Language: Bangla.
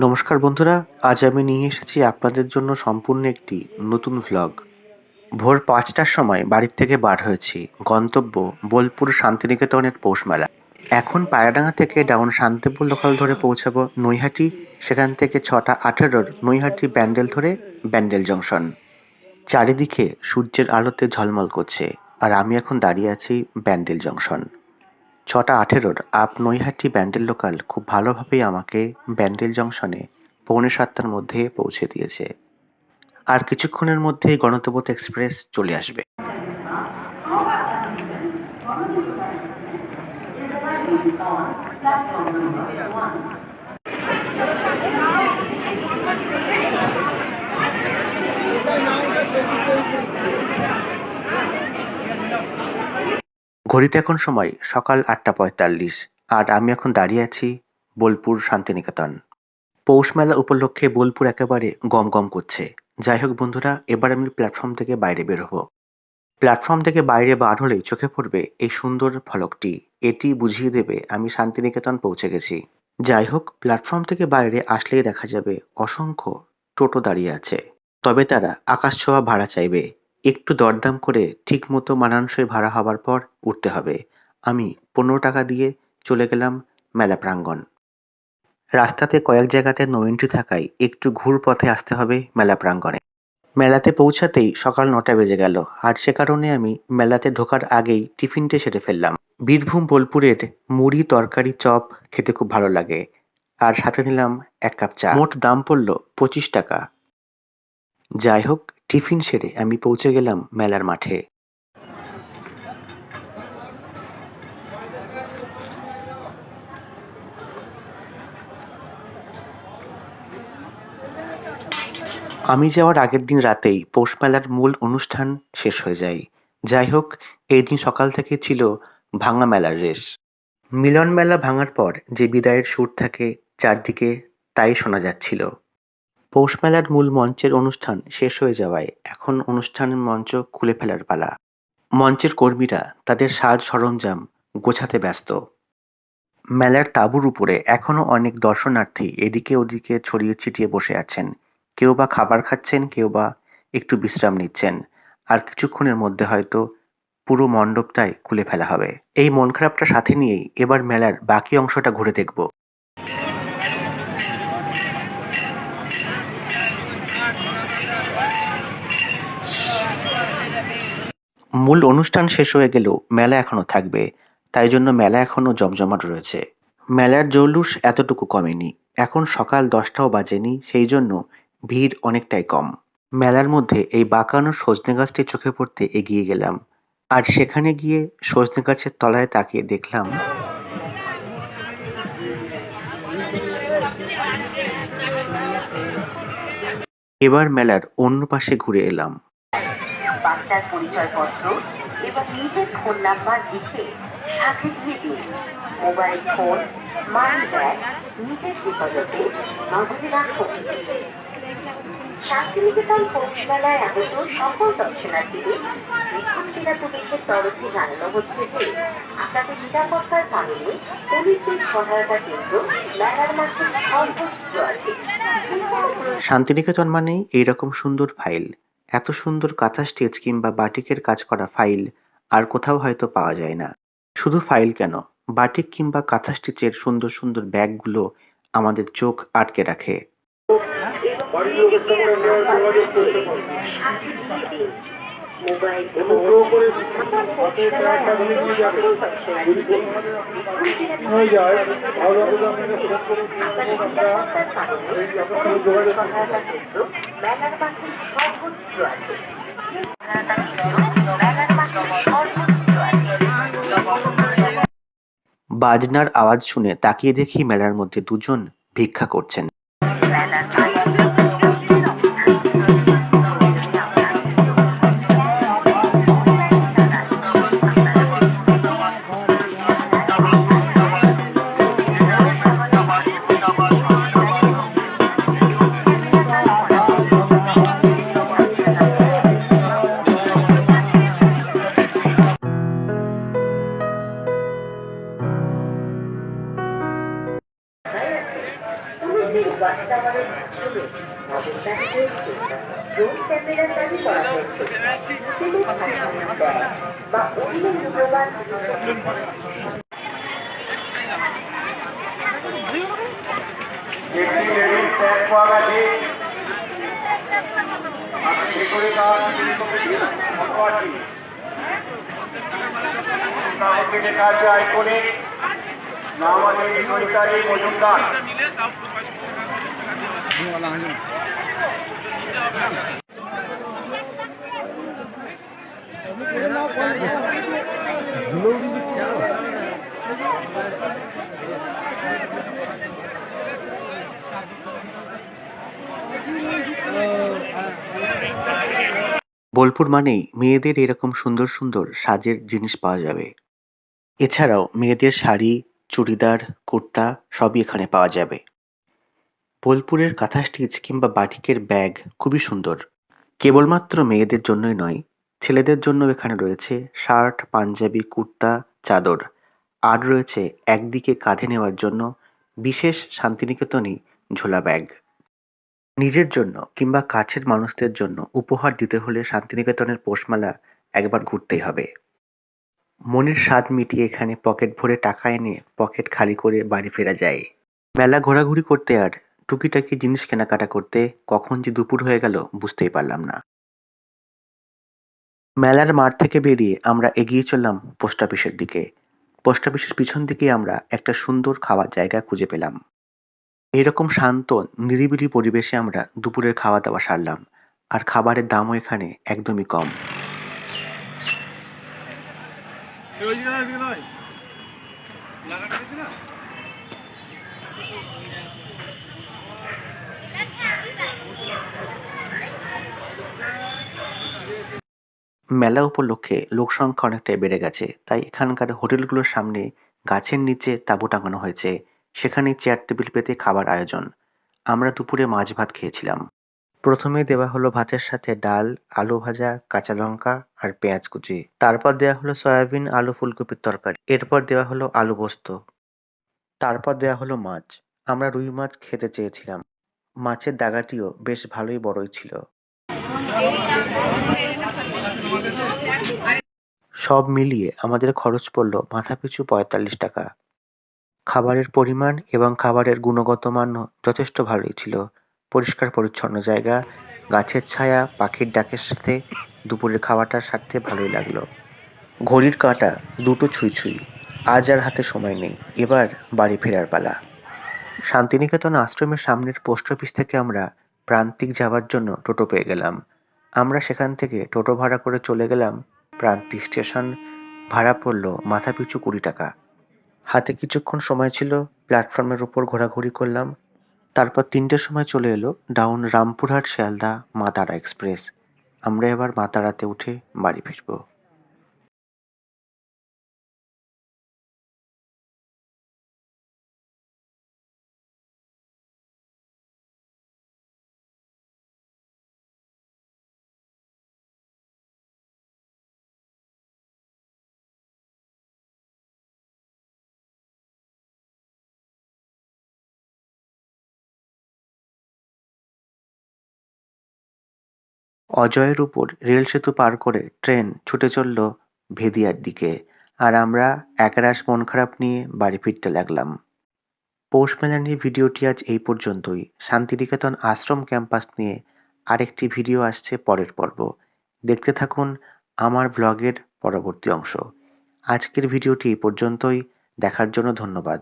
নমস্কার বন্ধুরা, আজ আমি নিয়ে এসেছি আপনাদের জন্য সম্পূর্ণ একটি নতুন ভ্লগ ভোর পাঁচটার সময় বাড়ির থেকে বার হয়েছি। গন্তব্য বোলপুর শান্তিনিকেতনের পৌষ মেলা। এখন পায়রাডাঙ্গা থেকে ডাউন শান্তিপুর লোকাল ধরে পৌঁছাবো নৈহাটি। সেখান থেকে ছটা আঠেরোর নৈহাটি ব্যান্ডেল ধরে ব্যান্ডেল জংশন। চারিদিকে সূর্যের আলোতে ঝলমল করছে। আর আমি এখন দাঁড়িয়ে আছি ব্যান্ডেল জংশন। ছটা আঠেরোর আপ নৈহাটি ব্যান্ডেল লোকাল খুব ভালোভাবেই আমাকে ব্যান্ডেল জংশনে পৌনে সাতটার মধ্যে পৌঁছে দিয়েছে। আর কিছুক্ষণের মধ্যেই গণতপথ এক্সপ্রেস চলে আসবে। ঘড়িতে এখন সময় সকাল আটটা পঁয়তাল্লিশ। আর আমি এখন দাঁড়িয়ে আছি বোলপুর শান্তিনিকেতন। পৌষ মেলা উপলক্ষে বোলপুর একেবারে গম গম করছে। যাই হোক বন্ধুরা, এবার আমি প্ল্যাটফর্ম থেকে বাইরে বের হব। প্ল্যাটফর্ম থেকে বাইরে বার হলেই চোখে পড়বে এই সুন্দর ফলকটি। এটি বুঝিয়ে দেবে আমি শান্তিনিকেতন পৌঁছে গেছি। যাই হোক, প্ল্যাটফর্ম থেকে বাইরে আসলেই দেখা যাবে অসংখ্য টোটো দাঁড়িয়ে আছে। তবে তারা আকাশ ছোঁয়া ভাড়া চাইবে। একটু দরদাম করে ঠিক মতো মানানসই ভাড়া হবার পর উঠতে হবে। আমি পনেরো টাকা দিয়ে চলে গেলাম মেলা প্রাঙ্গণ। রাস্তাতে কয়েক জায়গাতে নো এন্ট্রি থাকায় একটু ঘুর পথে আসতে হবে মেলা প্রাঙ্গণে। মেলাতে পৌঁছাতেই সকাল নটা বেজে গেল, আর সে কারণে আমি মেলাতে ঢোকার আগেই টিফিনটে সেরে ফেললাম। বীরভূম বোলপুরের মুড়ি তরকারি চপ খেতে খুব ভালো লাগে, আর সাথে নিলাম এক কাপ চা। মোট দাম পড়ল পঁচিশ টাকা। যাই হোক টিফিন সেরে আমি পৌঁছে গেলাম মেলার মাঠে। আমি যাওয়ার আগের দিন রাতেই পৌষ মেলার মূল অনুষ্ঠান শেষ হয়ে যায়। যাই হোক, এই দিন সকাল থেকে ছিল ভাঙা মেলার রেশ। মিলন মেলা ভাঙার পর যে বিদায়ের সুর থাকে চারদিকে, তাই শোনা যাচ্ছিল। পৌষ মেলার মূল মঞ্চের অনুষ্ঠান শেষ হয়ে যাওয়ায় এখন অনুষ্ঠানের মঞ্চ খুলে ফেলার পালা। মঞ্চের কর্মীরা তাদের সাজ সরঞ্জাম গোছাতে ব্যস্ত। মেলার তাঁবুর উপরে এখনও অনেক দর্শনার্থী এদিকে ওদিকে ছড়িয়ে ছিটিয়ে বসে আছেন। কেউ বা খাবার খাচ্ছেন, কেউ বা একটু বিশ্রাম নিচ্ছেন। আর কিছুক্ষণের মধ্যে হয়তো পুরো মণ্ডপটাই খুলে ফেলা হবে। এই মন খারাপটা সাথে নিয়েই এবার মেলার বাকি অংশটা ঘুরে দেখব। মূল অনুষ্ঠান শেষ হয়ে গেলেও মেলা এখনও থাকবে, তাই জন্য মেলা এখনও জমজমাট রয়েছে। মেলার জৌলুস এতটুকু কমেনি, এখন সকাল দশটাও বাজেনি, সেই জন্য ভিড় অনেকটাই কম। মেলার মধ্যে এই বাঁকানো সজনে গাছটি চোখে পড়তে এগিয়ে গেলাম, আর সেখানে গিয়ে সজনে গাছের তলায় তাকিয়ে দেখলাম এবার মেলার অন্য পাশে ঘুরে এলাম। বাচ্চার পরিচয়পত্র এবং নিজের ফোন নাম্বার লিখে সাথে দিয়ে দিন। মোবাইল ফোন মানি ব্যাগ নিজের হেফাজতে নগদে রাখুন। শান্তিনিকেতন পৌষমেলায় আগত সকল দর্শনার্থীদের বীরভূম জেলা পুলিশের তরফে জানানো হচ্ছে যে, আপনাদের নিরাপত্তার কারণে পুলিশের সহায়তা কেন্দ্র মেলার মাঠে সর্বত্র আছে। শান্তিনিকেতন মানেই এইরকম সুন্দর ফাইল। এত সুন্দর কাঁথা স্টেচ কিংবা বাটিকের কাজ করা ফাইল আর কোথাও হয়তো পাওয়া যায় না। শুধু ফাইল কেন? বাটিক কিংবা কাঁথা স্টিচের সুন্দর সুন্দর ব্যাগগুলো আমাদের চোখ আটকে রাখে। হয়ে যায় তাহলে আমাদের আপনাকে ফোন করে বাজনার আওয়াজ শুনে তাকিয়ে দেখি মেলার মধ্যে দুজন ভিক্ষা করছেন মূল্যবান একটি লেডিস ব্যাগ পাওয়া গেছে আপনি আছে আইকনে নাম আছে মজুমদার বোলপুর মানেই মেয়েদের এরকম সুন্দর সুন্দর সাজের জিনিস পাওয়া যাবে। এছাড়াও মেয়েদের শাড়ি, চুড়িদার, কুর্তা সবই এখানে পাওয়া যাবে। বোলপুরের কাঁথা স্টিচ কিংবা বাটিকের ব্যাগ খুবই সুন্দর। কেবলমাত্র মেয়েদের জন্যই নয়, ছেলেদের জন্য এখানে রয়েছে শার্ট, পাঞ্জাবি, কুর্তা, চাদর। আর রয়েছে একদিকে কাঁধে নেওয়ার জন্য বিশেষ শান্তিনিকেতনই ঝোলা ব্যাগ। নিজের জন্য কিংবা কাছের মানুষদের জন্য উপহার দিতে হলে শান্তিনিকেতনের পোষমালা একবার ঘুরতেই হবে। মনের স্বাদ মিটিয়ে এখানে পকেট ভরে টাকা এনে পকেট খালি করে বাড়ি ফেরা যায়। মেলা ঘোরাঘুরি করতে আর টুকিটাকি জিনিস কেনাকাটা করতে কখন যে দুপুর হয়ে গেল বুঝতেই পারলাম না। মেলার মাঠ থেকে বেরিয়ে আমরা এগিয়ে চললাম পোস্ট অফিসের দিকে। পোস্ট অফিসের পিছন দিকে আমরা একটা সুন্দর খাওয়ার জায়গা খুঁজে পেলাম। এরকম শান্ত, নিরিবিলি পরিবেশে আমরা দুপুরের খাওয়া দাওয়া সারলাম আর খাবারের দামও এখানে একদমই কম। মেলা উপলক্ষে লোক সংখ্যা অনেকটাই বেড়ে গেছে, তাই এখানকার হোটেলগুলোর সামনে গাছের নিচে তাঁবু টাঙানো হয়েছে। সেখানেই চেয়ার টেবিল পেতে খাবার আয়োজন। আমরা দুপুরে মাছ ভাত খেয়েছিলাম। প্রথমে দেওয়া হলো ভাতের সাথে ডাল, আলু ভাজা, কাঁচা লঙ্কা আর পেঁয়াজ কুচি। তারপর দেওয়া হলো সয়াবিন, আলু ফুলকপির তরকারি। এরপর দেওয়া হলো আলু পোস্ত। তারপর দেওয়া হলো মাছ। আমরা রুই মাছ খেতে চেয়েছিলাম। মাছের দাগাটিও বেশ ভালোই বড়ই ছিল। সব মিলিয়ে আমাদের খরচ পড়ল মাথাপিছু পঁয়তাল্লিশ টাকা। খাবারের পরিমাণ এবং খাবারের গুণগত মানও যথেষ্ট ভালোই ছিল। পরিষ্কার পরিচ্ছন্ন জায়গা, গাছের ছায়া, পাখির ডাকের সাথে দুপুরের খাওয়াটা সারতে ভালোই লাগল। ঘড়ির কাঁটা দুটো ছুঁই ছুঁই। আজ আর হাতে সময় নেই। এবার বাড়ি ফেরার পালা। শান্তিনিকেতন আশ্রমের সামনের পোস্ট অফিস থেকে আমরা প্রান্তিক যাওয়ার জন্য টোটো পেয়ে গেলাম। আমরা সেখান থেকে টোটো ভাড়া করে চলে গেলাম। প্রান্তিক স্টেশন ভাড়া পড়ল মাথাপিছু কুড়ি টাকা। হাতে কিছুক্ষণ সময় ছিল, প্ল্যাটফর্মের উপর ঘোরাঘুরি করলাম। তারপর তিনটের সময় চলে এলো ডাউন রামপুরহাট শিয়ালদা মাতারা এক্সপ্রেস। আমরা এবার মাতারাতে উঠে বাড়ি ফিরবো। অজয়ের উপর রেল সেতু পার করে ট্রেন ছুটে চলল ভেদিয়ার দিকে, আর আমরা একরাশ মন খারাপ নিয়ে বাড়ি ফিরতে লাগলাম। পৌষ মেলা নিয়ে ভিডিওটি আজ এই পর্যন্তই। শান্তিনিকেতন আশ্রম ক্যাম্পাস নিয়ে আরেকটি ভিডিও আসছে পরের পর্ব। দেখতে থাকুন আমার ব্লগের পরবর্তী অংশ। আজকের ভিডিওটি এই পর্যন্তই। দেখার জন্য ধন্যবাদ।